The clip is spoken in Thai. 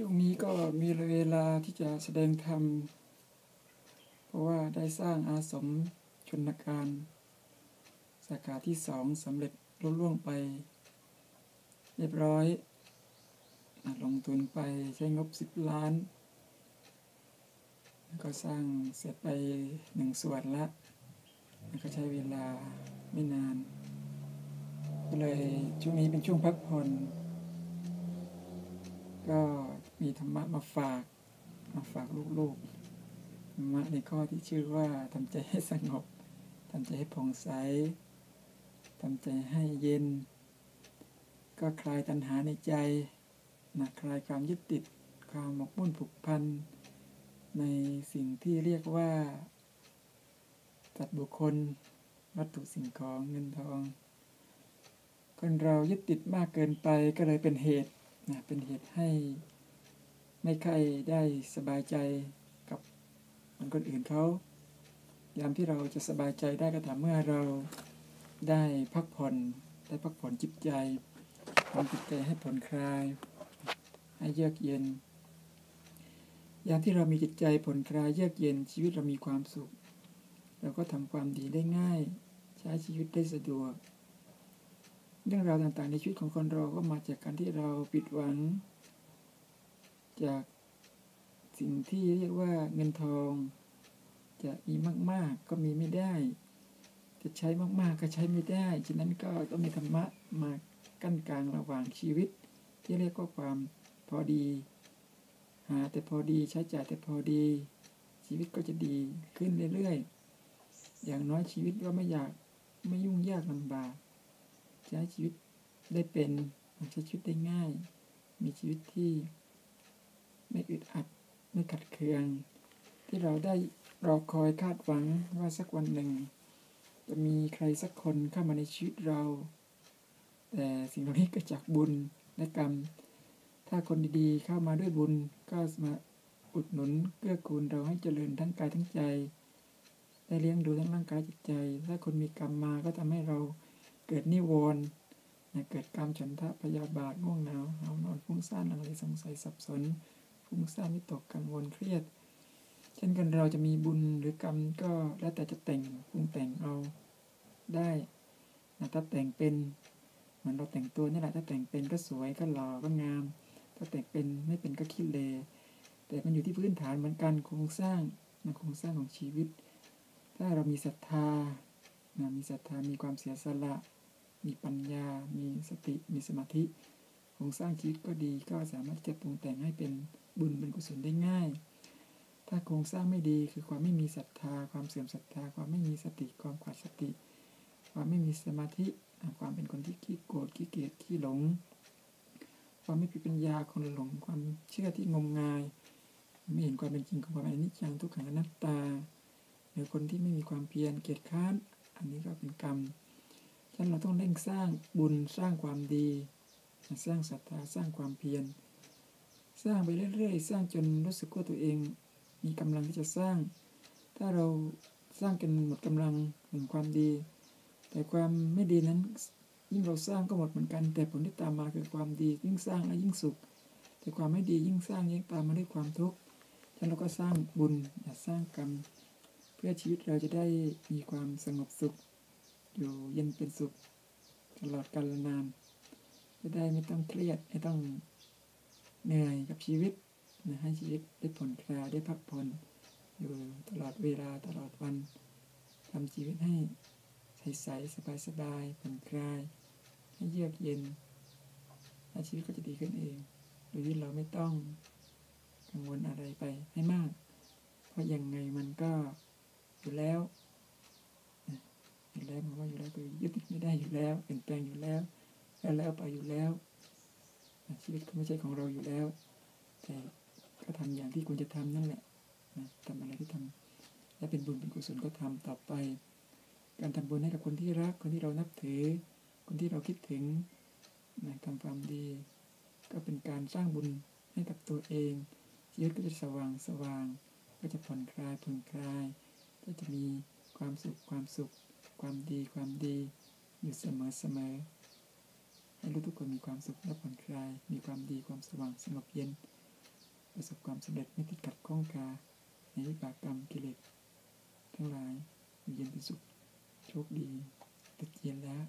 ช่วงนี้ก็มีเวลาที่จะแสดงธรรม เพราะว่าได้สร้างอาสมชนการ สาขาที่สองสำเร็จรุ่ล่วงไป เรียบร้อย ลงทุนไปใช้งบสิบล้าน ก็สร้างเสร็จไปหนึ่งส่วนละก็ใช้เวลาไม่นาน ก็เลยช่วงนี้เป็นช่วงพักผ่อน ก็มีธรรมะมาฝากมาฝากลูกๆ ธรรมะในข้อที่ชื่อว่าทำใจให้สงบทำใจให้ผ่องใสทำใจให้เย็น ก็คลายตัณหาในใจนะคลายความยึดติดความหมกมุ่นผูกพัน ในสิ่งที่เรียกว่าจัดบุคคลวัตถุสิ่งของเงินทอง คนเรายึดติดมากเกินไปก็เลยเป็นเหตุ นะเป็นเหตุให้ไม่ใครได้สบายใจกับคนอื่นเขายามที่เราจะสบายใจได้ก็ต่อเมื่อเราได้พักผ่อนได้พักผ่อนจิตใจทำจิตใจให้ผ่อนคลาย ให้เยือกเย็น ยามที่เรามีจิตใจผ่อนคลายเยือกเย็นชีวิตเรามีความสุข เราก็ทำความดีได้ง่าย ใช้ชีวิตได้สะดวก เรื่องราวต่างๆ ในชีวิตของคนเราก็มาจากการที่เราปิดหวัง จากสิ่งที่เรียกว่าเงินทอง จะมีมาก ๆ ก็มีไม่ได้ จะใช้มากๆ ก็ใช้ไม่ได้ ฉะนั้นก็ต้องมีธรรมะมากั้นกลางระหว่างชีวิต ที่เรียกว่าความพอดี หาแต่พอดีใช้จ่ายแต่พอดี ชีวิตก็จะดีขึ้นเรื่อยๆ อย่างน้อยชีวิตก็ไม่อยากไม่ยุ่งยากลำบาก ใช้ชีวิตได้เป็นใช้ชีวิตได้ง่าย มีชีวิตที่ไม่อึดอัดไม่ขัดเคือง ที่เราได้รอคอยคาดหวังว่าสักวันหนึ่ง จะมีใครสักคนเข้ามาในชีวิตเรา แต่สิ่งเหล่านี้ก็จากบุญและกรรม ถ้าคนดีๆเข้ามาด้วยบุญก็มาอุดหนุนเกื้อกูลเราให้เจริญทั้งกายทั้งใจได้เลี้ยงดูทั้งร่างกายจิตใจ ถ้าคนมีกรรมมาก็ทำให้เรา เกิดนิวรณ์เกิดการมฉันทะพยาบาทง่วงเหงาเอานอนฟุ้งซ่านอะไรสงสัยสับสนฟุ้งซ่านวิตกกังวลเครียด เช่นกันเราจะมีบุญหรือกรรมก็แล้วแต่จะแต่งปรุงแต่งเอาได้นะถ้าแต่งเป็นเหมือนเราแต่งตัวนี่แหละถ้าแต่งเป็นก็สวยก็หล่อก็งาม ถ้าแต่งเป็นไม่เป็นก็ขี้เลแต่มันอยู่ที่พื้นฐานเหมือนกันโครงสร้างนะโครงสร้างของชีวิต ถ้าเรามีศรัทธานะมีศรัทธามีความเสียสละ มีปัญญา มีสติ มีสมาธิโครงสร้างชีวิตก็ดี ก็สามารถจะปรุงแต่งให้เป็นบุญเป็นกุศลได้ง่าย ถ้าโครงสร้างไม่ดีคือความไม่มีศรัทธา ความเสื่อมศรัทธา ความไม่มีสติ ความขาดสติ ความไม่มีสมาธิ ความเป็นคนที่ขี้โกรธ ขี้เกียจ ขี้หลง ความไม่มีปัญญา คนหลง ความเชื่อที่งมงาย ไม่เห็นความเป็นจริงของความอนิจจังทุกขังอนัตตา หรือคนที่ไม่มีความเพียร เกียจค้าน อันนี้ก็เป็นกรรม ฉะนั้นเราต้องเร่งสร้างบุญสร้างความดี สร้างศรัทธาสร้างความเพียร สร้างไปเรื่อยๆ สร้างจนรู้สึกว่าตัวเอง มีกำลังที่จะสร้าง ถ้าเราสร้างกันหมดกำลังแห่งความดี แต่ความไม่ดีนั้นยิ่งเราสร้างก็หมดเหมือนกัน แต่ผลที่ตามมาคือความดียิ่งสร้างแล้วยิ่งสุข แต่ความไม่ดียิ่งสร้างยิ่งตามมาด้วยความทุกข์ฉะนั้นเราก็สร้างบุญสร้างกรรม เพื่อชีวิตเราจะได้มีความสงบสุข อยู่เย็นเป็นสุข ตลอดกาลนาน จะได้ไม่ต้องเครียด ไม่ต้องเหนื่อยกับชีวิตนะให้ชีวิตได้ผ่อนคลายได้พักผ่อนอยู่ตลอดเวลาตลอดวันทำชีวิตให้ใสๆสบายๆผ่อนคลาย ให้เยือกเย็นแล้วชีวิตก็จะดีขึ้นเองโดยที่เราไม่ต้องกังวลอะไรไปให้มาก เพราะยังไงมันก็อยู่แล้ว อยู่แล้วมันว่าอยู่แล้วคือยึดไม่ได้อยู่แล้วเปลี่ยนแปลงอยู่แล้วแล้วแล้วไปอยู่แล้วชีวิตก็ไม่ใช่ของเราอยู่แล้ว แต่ก็ทำอย่างที่ควรจะทำนั่นแหละนะทำอะไรที่ทำและเป็นบุญเป็นกุศลก็ทำต่อไป การทำบุญให้กับคนที่รักคนที่เรานับถือ คนที่เราคิดถึงนะทำความดี ก็เป็นการสร้างบุญให้กับตัวเองชีวิตก็จะสว่างสว่าง ก็จะผ่อนคลายผ่อนคลาย ก็จะมีความสุขความสุข ความดีความดีอยู่เสมอเสมอให้รู้ทุกคนมีความสุขและผ่อนคลาย มีความดีความสว่างสงบเย็น ประสบความสำเร็จไม่ติดขัดข้องกาในวิบากกรรมกิเลสทั้งหลายอยู่เย็นเป็นสุขโชคดีตะเกียนแล้ว